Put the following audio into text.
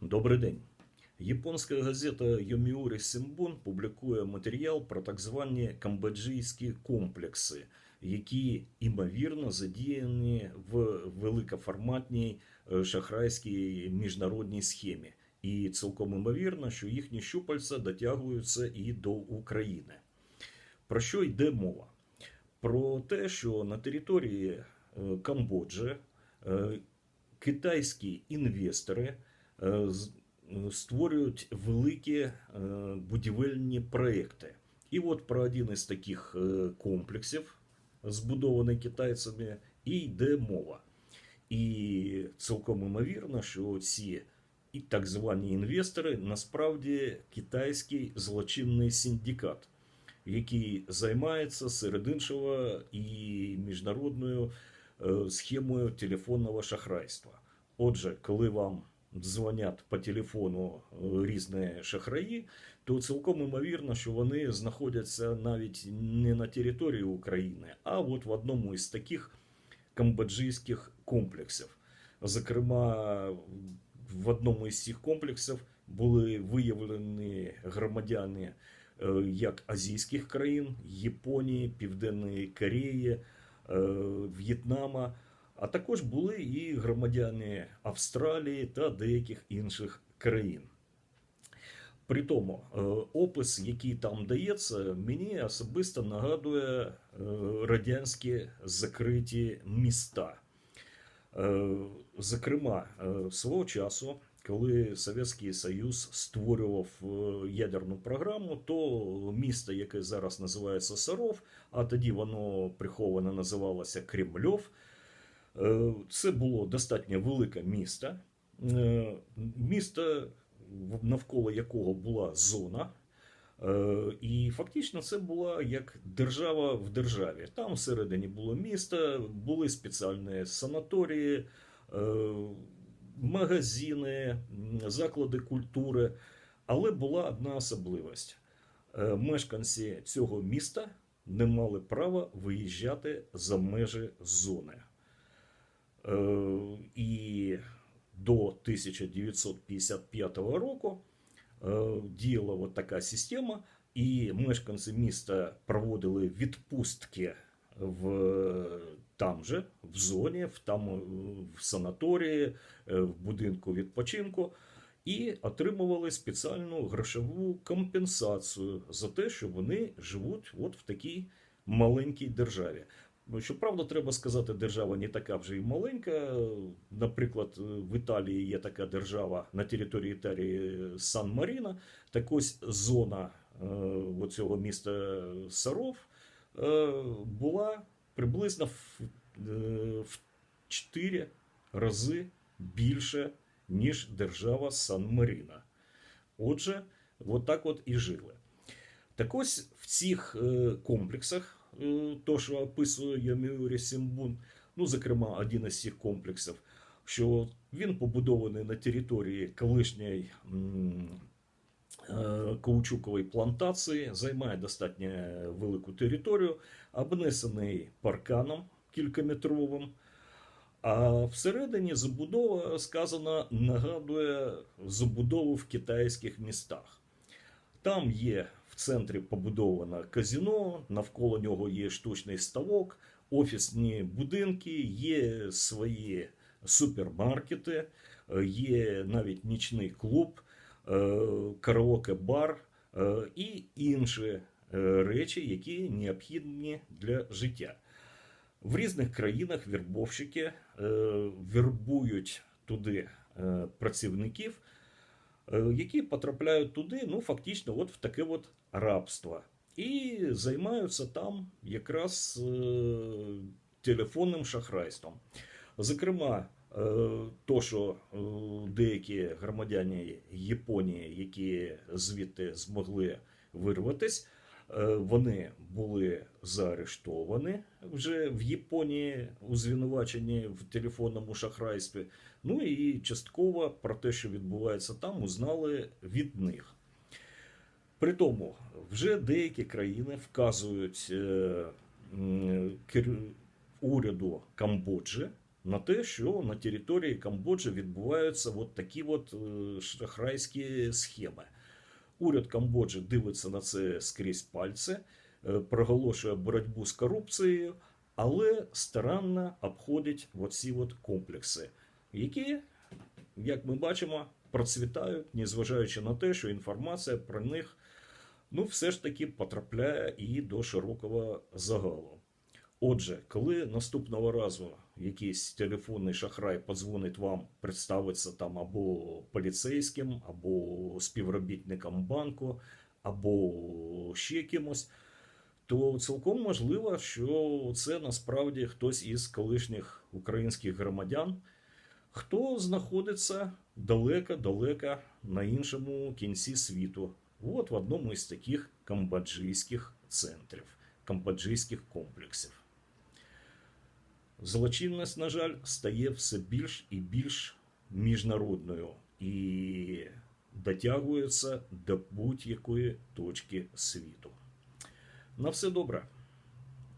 Добрий день. Японська газета Йоміурі Симбун публікує матеріал про так звані камбоджійські комплекси, які імовірно задіяні в великоформатній е, шахрайській міжнародній схемі. І цілком імовірно, що їхні щупальця дотягуються і до України. Про що йде мова? Про те, що на території е, Камбоджі е, китайські інвестори створюють великі е, будівельні проекти. І от про один із таких е, комплексів, збудований китайцями, і йде мова. І цілком імовірно, що ці і так звані інвестори насправді китайський злочинний синдикат, який займається серед іншого і міжнародною е, схемою телефонного шахрайства. Отже, коли вам дзвонять по телефону е, різні шахраї, то цілком імовірно, що вони знаходяться навіть не на території України, а от в одному із таких камбоджійських комплексів. Зокрема, в одному із цих комплексів були виявлені громадяни е, як азійських країн, Японії, Південної Кореї, е, В'єтнама, а також були і громадяни Австралії та деяких інших країн. При тому, е, опис, який там дається, мені особисто нагадує е, радянські закриті міста. Е, Зокрема, свого часу, коли Совєтський Союз створював ядерну програму, то місто, яке зараз називається Саров, а тоді воно приховано називалося Кремльов, це було достатньо велике місто. Е, Місто, навколо якого була зона. Е, І фактично це була як держава в державі. Там всередині було місто, були спеціальні санаторії, е, магазини, заклади культури. Але була одна особливість: Е, мешканці цього міста не мали права виїжджати за межі зони. Е, І до 1955 року е, діяла от така система, і мешканці міста проводили відпустки в там же, в зоні, в там е, в санаторії, в будинку відпочинку. І отримували спеціальну грошову компенсацію за те, що вони живуть от в такій маленькій державі. Ну, Щоправда, треба сказати, держава не така вже і маленька. Наприклад, в Італії є така держава на території Італії Сан Маріно. Так ось зона е, цього міста Саров е, була приблизно в, е, в 4 рази більше, ніж держава Сан Маріно. Отже, от от і жили. Так ось в цих е, комплексах, е, то, що описує Яміурі Сімбун, ну, зокрема, один із цих комплексів, що він побудований на території колишньої е, каучукової плантації, займає достатньо велику територію, обнесений парканом кількометровим. А всередині забудова сказано нагадує забудову в китайських містах. Там є в центрі побудоване казино, навколо нього є штучний ставок, офісні будинки, є свої супермаркети, е, є навіть нічний клуб, е, караоке-бар е, і інші речі, які необхідні для життя. В різних країнах вірбовщики вербують туди працівників, які потрапляють туди, ну фактично, от в таке от рабство. І займаються там якраз е, телефонним шахрайством. Зокрема, е, то, що е, деякі громадяни Японії, які звідти змогли вирватись, е, вони були заарештовані вже в Японії у звинуваченні в телефонному шахрайстві. Ну і частково про те, що відбувається там, узнали від них. При тому, вже деякі країни вказують е, уряду Камбоджі на те, що на території Камбоджі відбуваються от такі от е, шахрайські схеми. Уряд Камбоджі дивиться на це скрізь пальці, е, проголошує боротьбу з корупцією, але старанно обходить оці от комплекси, які, як ми бачимо, процвітають, незважаючи на те, що інформація про них ну, все ж таки потрапляє і до широкого загалу. Отже, коли наступного разу якийсь телефонний шахрай подзвонить вам, представиться там або поліцейським, або співробітником банку, або ще кимось, то цілком можливо, що це насправді хтось із колишніх українських громадян, хто знаходиться далеко-далеко на іншому кінці світу, от в одному із таких камбоджийських центрів, камбоджийських комплексів. Злочинність, на жаль, стає все більш і більш міжнародною і дотягується до будь-якої точки світу. На все добре.